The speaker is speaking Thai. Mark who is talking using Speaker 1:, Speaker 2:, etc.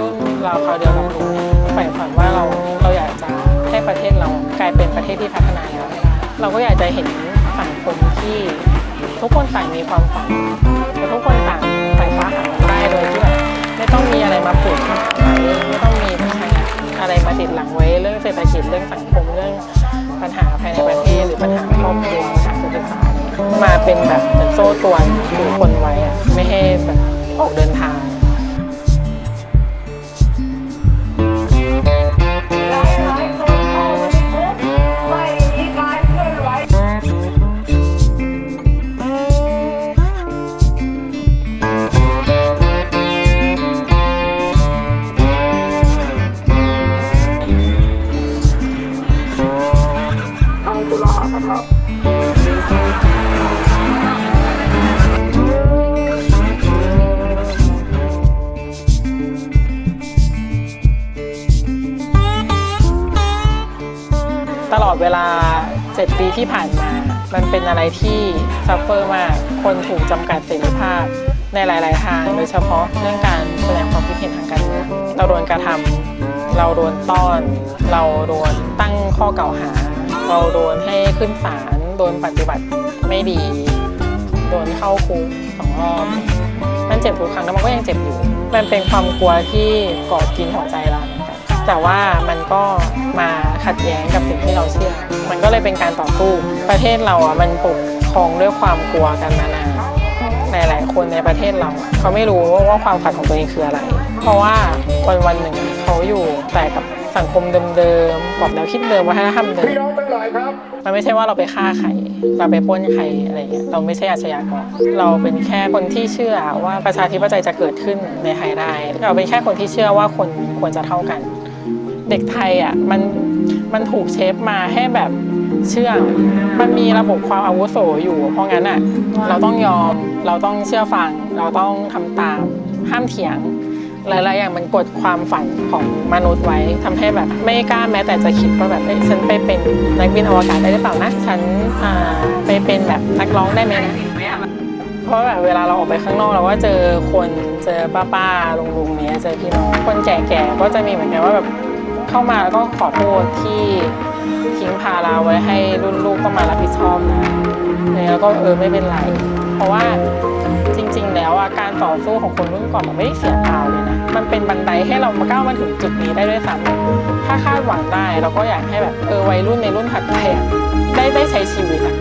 Speaker 1: รุ่นเราเขาวเดียวกับหนเนี่ยใฝ่ฝันว่าเราเราอยากจะให้ประเทศเรากลายเป็นประเทศที่พัฒนาแล้วเราก็อยากจะเห็นสังคมที่ทุกคนต่างมีความฝันและทุกคนต่างใฝ่ฟ้าหามันได้โดยที่แบบไม่ต้องมีอะไรมาผูกขาดไว้ไม่ต้องมีอะไรมาติดหลังไว้เรื่องเศรษฐกิจเรื่องสังคมเรื่องปัญหาภายในประเทศหรือปัญหาครอบครัวปัญหาการศึกษามาเป็นแบบเหมือนโซ่ตรวนผูกคนไว้อะไม่ให้แบบออกเดินทาง
Speaker 2: ลานะ
Speaker 3: ครับ
Speaker 1: ตลอดเวลา 7 ปีที่ผ่านมา มันเป็นอะไรที่ซัฟเฟอร์มาก คนถูกจำกัดเสรีภาพในหลาย ๆ ทาง โดยเฉพาะเรื่องการแสดงความคิดเห็นทางการเมือง เราโดนกระทำ เราโดนต้อน เราโดนตั้งข้อกล่าวหา เราโดนให้ขึ้นศาลโดนปฏิบัติไม่ดี โดนเข้าคุกสองรอบมันเจ็บทุกครั้งแล้วมันก็ยังเจ็บอยู่ มันเป็นความกลัวที่กอดกินหัวใจเราเหมือนกันแต่ว่ามันก็มาขัดแย้งกับสิ่งที่เราเชื่อ มันก็เลยเป็นการต่อสู้ประเทศเราอะมันปกครองด้วยความกลัวกันมานาน หลาย ๆ คนในประเทศเราอะเขาไม่รู้ว่าความฝันของตัวเองคืออะไร เพราะว่าวันวันๆหนึ่งเขาอยู่แต่กับสังคมเดิมๆกรอบแนวคิดเดิมวัฒนธรรมเดิ
Speaker 3: พี่
Speaker 1: ม
Speaker 3: น้องทั้งหลายครับ
Speaker 1: มันไม่ใช่ว่าเราไปฆ่าใครเราไปปล้นใครอะไรเงี้ยเราไม่ใช่อาชญากรเราเป็นแค่คนที่เชื่อว่าประชาธิปไตยจะเกิดขึ้นในไทยได้เราเป็นแค่คนที่เชื่อว่าคนควรจะเท่ากัน เด็กไทยอะมันมันถูกเชฟมาให้แบบเชื่อมันมีระบบความอาวุโสอยู่ เพราะงั้นอะเราต้องยอมเราต้องเชื่อฟัง เราต้องทำตามห้ามเถียงหลายๆอย่างมันกดความฝันของมนุษย์ไว้ทำให้แบบไม่กล้าแม้แต่จะคิดว่าแบบเอ้ยฉันไปเป็นนักบินอวกาศได้หรือเปล่านะฉันอ่าไปเป็นแบบนักร้องได้ไหมนะเพราะแบบเวลาเราออกไปข้างนอกเราก็เจอคนเจอป้าป้าลุงลุงๆเนี้ยเจอพี่น้องคนแก่ๆก็จะมีเหมือนกันว่าแบบ เข้ามาแล้วก็ขอโทษที่ทิ้งภาระไว้ให้รุ่นลูกต้องมารับผิดชอบนะแล้วก็เออไม่เป็นไร เพราะว่าจริง ๆ แล้วอะการต่อสู้ของคนรุ่นก่อนมันไม่ได้เสียเปล่าเลยนะ มันเป็นบันไดให้เรามาก้าวมาถึงจุดนี้ได้ด้วยซ้ำถ้าคาดหวังได้เราก็อยากให้แบบเออวัยรุ่นในรุ่นถัดไปอะได้ได้ใช้ชีวิตอะ